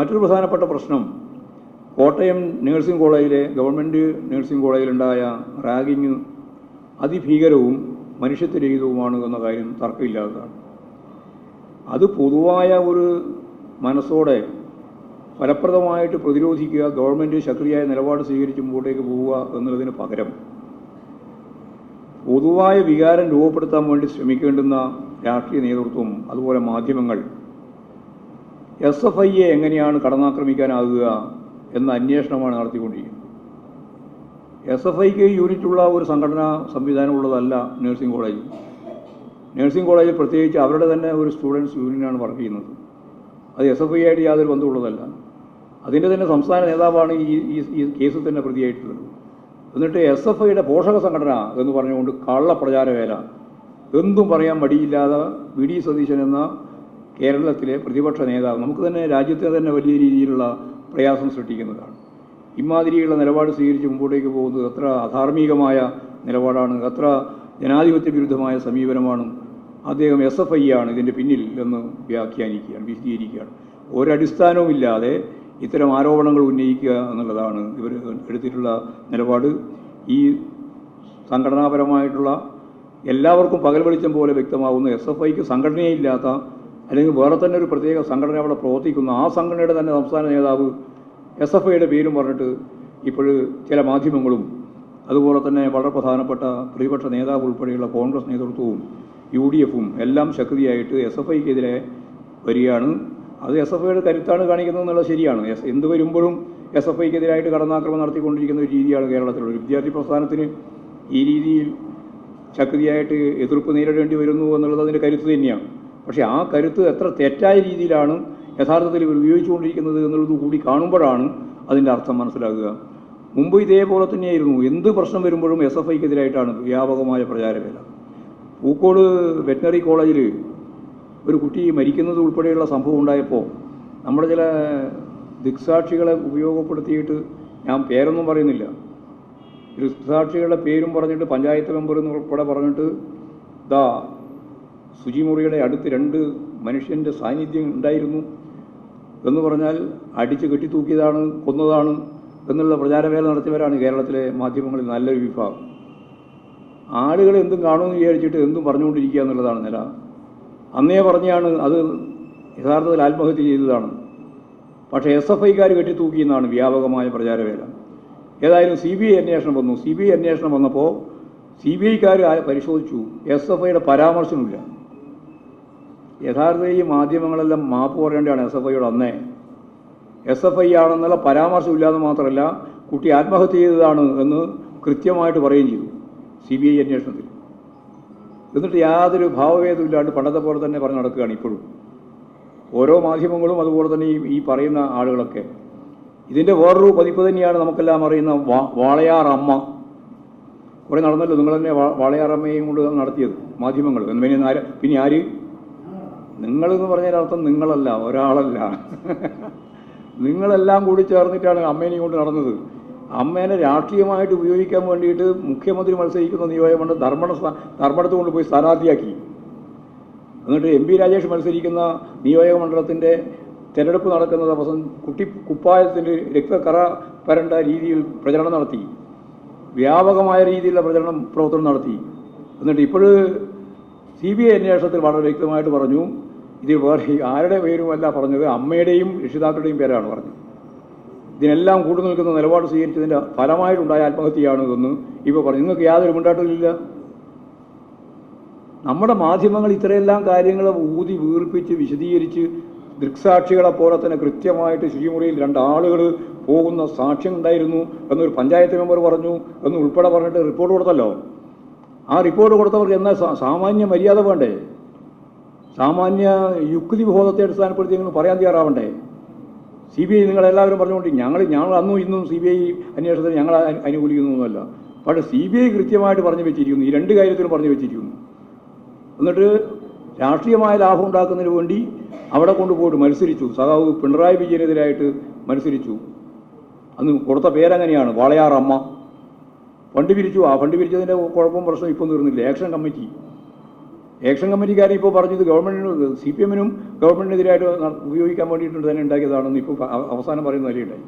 മറ്റൊരു പ്രധാനപ്പെട്ട പ്രശ്നം. കോട്ടയം നേഴ്സിംഗ് കോളേജിലെ ഗവൺമെന്റ് നേഴ്സിംഗ് കോളേജിലുണ്ടായ റാഗിങ് അതിഭീകരവും മനുഷ്യത്വരഹിതവുമാണ് എന്ന കാര്യം തർക്കമില്ലാത്തതാണ്. അത് പൊതുവായ ഒരു മനസ്സോടെ ഫലപ്രദമായിട്ട് പ്രതിരോധിക്കുക ഗവൺമെന്റ് ശക്തിയായ നിലപാട് സ്വീകരിച്ച് മുമ്പോട്ടേക്ക് പോവുക എന്നുള്ളതിന് പകരം പൊതുവായ വികാരം രൂപപ്പെടുത്താൻ വേണ്ടി ശ്രമിക്കേണ്ടുന്ന രാഷ്ട്രീയ നേതൃത്വം അതുപോലെ മാധ്യമങ്ങൾ എസ് എഫ് ഐയെ എങ്ങനെയാണ് കടന്നാക്രമിക്കാനാകുക എന്ന അന്വേഷണമാണ് നടത്തിക്കൊണ്ടിരിക്കുന്നത്. എസ് എഫ് ഐക്ക് യൂണിറ്റുള്ള ഒരു സംഘടനാ സംവിധാനം ഉള്ളതല്ല നഴ്സിംഗ് കോളേജ്. നഴ്സിംഗ് കോളേജിൽ പ്രത്യേകിച്ച് അവരുടെ തന്നെ ഒരു സ്റ്റുഡൻസ് യൂണിയനാണ് വർക്ക് ചെയ്യുന്നത്. അത് എസ് എഫ് ഐ ആയിട്ട് യാതൊരു ബന്ധമുള്ളതല്ല അതിന്റെ തന്നെ സംസ്ഥാന നേതാവാണ് ഈ ഈ കേസിൽ തന്നെ പ്രതിയായിട്ടുള്ളത്. എന്നിട്ട് എസ് എഫ് ഐയുടെ പോഷക സംഘടന എന്ന് പറഞ്ഞുകൊണ്ട് കള്ള പ്രചാരവേല എന്തും പറയാൻ മടിയില്ലാതെ വി ഡി സതീശൻ എന്ന കേരളത്തിലെ പ്രതിപക്ഷ നേതാവ് നമുക്ക് തന്നെ രാജ്യത്തെ തന്നെ വലിയ രീതിയിലുള്ള പ്രയാസം സൃഷ്ടിക്കുന്നതാണ്. ഇമാതിരിയുള്ള നിലപാട് സ്വീകരിച്ച് മുമ്പോട്ടേക്ക് പോകുന്നത് എത്ര അധാർമികമായ നിലപാടാണ് എത്ര ജനാധിപത്യ വിരുദ്ധമായ സമീപനമാണ്. അദ്ദേഹം എസ് എഫ് ഐ ആണ് ഇതിന്റെ പിന്നിൽ എന്ന് വ്യാഖ്യാനിക്കുകയാണ് വിശദീകരിക്കുകയാണ്. ഒരടിസ്ഥാനവുമില്ലാതെ ഇത്തരം ആരോപണങ്ങൾ ഉന്നയിക്കുക എന്നുള്ളതാണ് ഇവർ എടുത്തിട്ടുള്ള നിലപാട്. ഈ സംഘടനാപരമായിട്ടുള്ള എല്ലാവർക്കും പകൽ വെളിച്ചം പോലെ വ്യക്തമാകുന്ന എസ് എഫ് ഐക്ക് സംഘടനയില്ലാത്ത അല്ലെങ്കിൽ വേറെ തന്നെ ഒരു പ്രത്യേക സംഘടന അവിടെ പ്രവർത്തിക്കുന്നു. ആ സംഘടനയുടെ തന്നെ സംസ്ഥാന നേതാവ് എസ് എഫ് ഐയുടെ പേരും പറഞ്ഞിട്ട് ഇപ്പോൾ ചില മാധ്യമങ്ങളും അതുപോലെ തന്നെ വളരെ പ്രധാനപ്പെട്ട പ്രതിപക്ഷ നേതാവ് ഉൾപ്പെടെയുള്ള കോൺഗ്രസ് നേതൃത്വവും യു ഡി എഫും എല്ലാം ശക്തിയായിട്ട് എസ് എഫ് ഐക്കെതിരെ വരികയാണ്. അത് എസ് എഫ് ഐയുടെ കരുത്താണ് കാണിക്കുന്നത് എന്നുള്ളത് ശരിയാണ്. എസ് എന്ത് വരുമ്പോഴും എസ് എഫ് ഐക്കെതിരായിട്ട് കടന്നാക്രമണം നടത്തിക്കൊണ്ടിരിക്കുന്ന ഒരു രീതിയാണ് കേരളത്തിലുള്ള ഒരു വിദ്യാർത്ഥി പ്രസ്ഥാനത്തിന് ഈ രീതിയിൽ ശക്തിയായിട്ട് എതിർപ്പ് നേരിടേണ്ടി വരുന്നു എന്നുള്ളത് അതിന്റെ കരുത്ത് തന്നെയാണ്. പക്ഷേ ആ കരുത്ത് എത്ര തെറ്റായ രീതിയിലാണ് യഥാർത്ഥത്തിൽ ഇവർ ഉപയോഗിച്ചുകൊണ്ടിരിക്കുന്നത് എന്നുള്ളത് കൂടി കാണുമ്പോഴാണ് അതിന്റെ അർത്ഥം മനസ്സിലാകുക. മുമ്പ് ഇതേപോലെ തന്നെയായിരുന്നു. എന്ത് പ്രശ്നം വരുമ്പോഴും എസ് എഫ് ഐക്കെതിരായിട്ടാണ് വ്യാപകമായ പ്രചാരവേല. പൂക്കോട് വെറ്റിനറി കോളേജിൽ ഒരു കുട്ടി മരിക്കുന്നത് ഉൾപ്പെടെയുള്ള സംഭവം ഉണ്ടായപ്പോൾ നമ്മുടെ ചില ദിക്സാക്ഷികളെ ഉപയോഗപ്പെടുത്തിയിട്ട് ഞാൻ പേരൊന്നും പറയുന്നില്ല. ദിക്സാക്ഷികളുടെ പേരും പറഞ്ഞിട്ട് പഞ്ചായത്ത് മെമ്പർ എന്ന് ഉൾപ്പെടെ പറഞ്ഞിട്ട് ദാ ശുചിമുറിയുടെ അടുത്ത് രണ്ട് മനുഷ്യന്റെ സാന്നിധ്യം ഉണ്ടായിരുന്നു എന്ന് പറഞ്ഞാൽ അടിച്ച് കെട്ടിത്തൂക്കിയതാണ് കൊന്നതാണ് എന്നുള്ള പ്രചാരവേല നടത്തിയവരാണ് കേരളത്തിലെ മാധ്യമങ്ങളിൽ നല്ലൊരു വിഭാഗം. ആളുകൾ എന്തും കാണുമെന്ന് വിചാരിച്ചിട്ട് എന്തും പറഞ്ഞുകൊണ്ടിരിക്കുക എന്നുള്ളതാണ് നില. അന്നേ പറഞ്ഞാണ് അത് യഥാർത്ഥത്തിൽ ആത്മഹത്യ ചെയ്തതാണ്. പക്ഷേ എസ് എഫ് ഐക്കാർ കെട്ടിത്തൂക്കിയെന്നാണ് വ്യാപകമായ പ്രചാരവേല ഏതായാലും സി ബി ഐ അന്വേഷണം വന്നു. സി ബി ഐ അന്വേഷണം വന്നപ്പോൾ സി ബി ഐക്കാർ പരിശോധിച്ചു. എസ് എഫ് ഐയുടെ പരാമർശമില്ല. യഥാർത്ഥ ഈ മാധ്യമങ്ങളെല്ലാം മാപ്പ് പറയേണ്ടതാണ് എസ് എഫ് ഐയോട് അന്നേ. എസ് എഫ് ഐ ആണെന്നുള്ള പരാമർശമില്ലാതെ മാത്രമല്ല കുട്ടി ആത്മഹത്യ ചെയ്തതാണ് എന്ന് കൃത്യമായിട്ട് പറയുകയും ചെയ്തു സി ബി ഐ അന്വേഷണത്തിൽ. എന്നിട്ട് യാതൊരു ഭാവഭേദവും ഇല്ലാണ്ട് പണ്ടത്തെ പോലെ തന്നെ പറഞ്ഞു നടക്കുകയാണ് ഇപ്പോഴും. ഓരോ മാധ്യമങ്ങളും അതുപോലെ തന്നെ ഈ പറയുന്ന ആളുകളൊക്കെ. ഇതിന്റെ വേറൊരു പതിപ്പ് തന്നെയാണ് നമുക്കെല്ലാം അറിയുന്ന വാളയാർ അമ്മ. കുറേ നടന്നല്ലോ നിങ്ങൾ തന്നെ വാളയാർ കൊണ്ട് നടത്തിയത് മാധ്യമങ്ങൾ. പിന്നെ ആര് പിന്നെ ആര്? നിങ്ങളെന്ന് പറഞ്ഞതിനർത്ഥം നിങ്ങളല്ല ഒരാളല്ല. നിങ്ങളെല്ലാം കൂടി ചേർന്നിട്ടാണ് അമ്മേനെ കൊണ്ട് നടന്നത്. അമ്മേനെ രാഷ്ട്രീയമായിട്ട് ഉപയോഗിക്കാൻ വേണ്ടിയിട്ട് മുഖ്യമന്ത്രി മത്സരിക്കുന്ന നിയോജകമണ്ഡലം ധർമ്മട സ്ഥാ- ധർമ്മടത്ത് കൊണ്ടുപോയി സ്ഥാനാർത്ഥിയാക്കി. എന്നിട്ട് എം പി രാജേഷ് മത്സരിക്കുന്ന നിയോജക മണ്ഡലത്തിന്റെ തിരഞ്ഞെടുപ്പ് നടക്കുന്ന ദിവസം കുട്ടി കുപ്പായത്തിന്റെ രക്തക്കറ പരണ്ട രീതിയിൽ പ്രചരണം നടത്തി. വ്യാപകമായ രീതിയിലുള്ള പ്രചരണം പ്രവർത്തനം നടത്തി. എന്നിട്ട് ഇപ്പോൾ സി ബി ഐ അന്വേഷണത്തിൽ വളരെ വ്യക്തമായിട്ട് പറഞ്ഞു ഇത് വേറെ ആരുടെ പേരുമല്ല പറഞ്ഞത്? അമ്മയുടെയും രക്ഷിതാക്കളുടെയും പേരാണ് പറഞ്ഞത്. ഇതിനെല്ലാം കൂട്ടു നിൽക്കുന്ന നിലപാട് സ്വീകരിച്ചതിന്റെ ഫലമായിട്ടുണ്ടായ ആത്മഹത്യയാണ് ഇതെന്ന് ഇപ്പോൾ പറഞ്ഞു. നിങ്ങൾക്ക് യാതൊരു മുണ്ടാട്ടമില്ല നമ്മുടെ മാധ്യമങ്ങൾ ഇത്രയെല്ലാം കാര്യങ്ങൾ ഊതി വീർപ്പിച്ച് വിശദീകരിച്ച് ദൃക്സാക്ഷികളെ പോലെ തന്നെ കൃത്യമായിട്ട് ശുചിമുറിയിൽ രണ്ടാളുകൾ പോകുന്ന സാക്ഷ്യം ഉണ്ടായിരുന്നു എന്നൊരു പഞ്ചായത്ത് മെമ്പർ പറഞ്ഞു എന്ന് ഉൾപ്പെടെ പറഞ്ഞിട്ട് റിപ്പോർട്ട് കൊടുത്തല്ലോ. ആ റിപ്പോർട്ട് കൊടുത്തവർക്ക് എന്നാൽ സാമാന്യ മര്യാദ വേണ്ടേ? സാമാന്യ യുക്തി വിഭോധത്തെ അടിസ്ഥാനപ്പെടുത്തി നിങ്ങൾ പറയാൻ തയ്യാറാവണ്ടേ? സി ബി ഐ നിങ്ങളെല്ലാവരും പറഞ്ഞുകൊണ്ട് ഞങ്ങൾ ഞങ്ങൾ അന്നും ഇന്നും സി ബി ഐ അന്വേഷണത്തിന് ഞങ്ങൾ അനു- അനുകൂലിക്കുന്നൊന്നുമല്ല. പക്ഷേ സി ബി ഐ കൃത്യമായിട്ട് പറഞ്ഞു വെച്ചിരിക്കുന്നു. ഈ രണ്ട് കാര്യത്തിലും പറഞ്ഞു വെച്ചിരിക്കുന്നു. എന്നിട്ട് രാഷ്ട്രീയമായ ലാഭം ഉണ്ടാക്കുന്നതിന് വേണ്ടി അവിടെ കൊണ്ടുപോയിട്ട് മത്സരിച്ചു. സഖാവ് പിണറായി വിജയനെതിരായിട്ട് മത്സരിച്ചു. അന്ന് കൊടുത്ത പേരങ്ങനെയാണ്? വാളയാർ അമ്മ. ഫണ്ട് പിരിച്ചു ആ ഫണ്ട് പിരിച്ചതിന്റെ കുഴപ്പം പ്രശ്നം ഇപ്പം തീർന്നില്ല. Action committee. ഏക്ഷൻ കമ്മിറ്റിക്കാർ ഇപ്പോൾ പറഞ്ഞത് ഗവൺമെന്റിന് സി പി എമ്മിനും ഗവൺമെന്റിനെതിരായിട്ട് ഉപയോഗിക്കാൻ വേണ്ടിയിട്ട് തന്നെ ഉണ്ടാക്കിയതാണെന്ന് ഇപ്പോൾ അവസാനം പറയുന്ന നിലയുണ്ടായി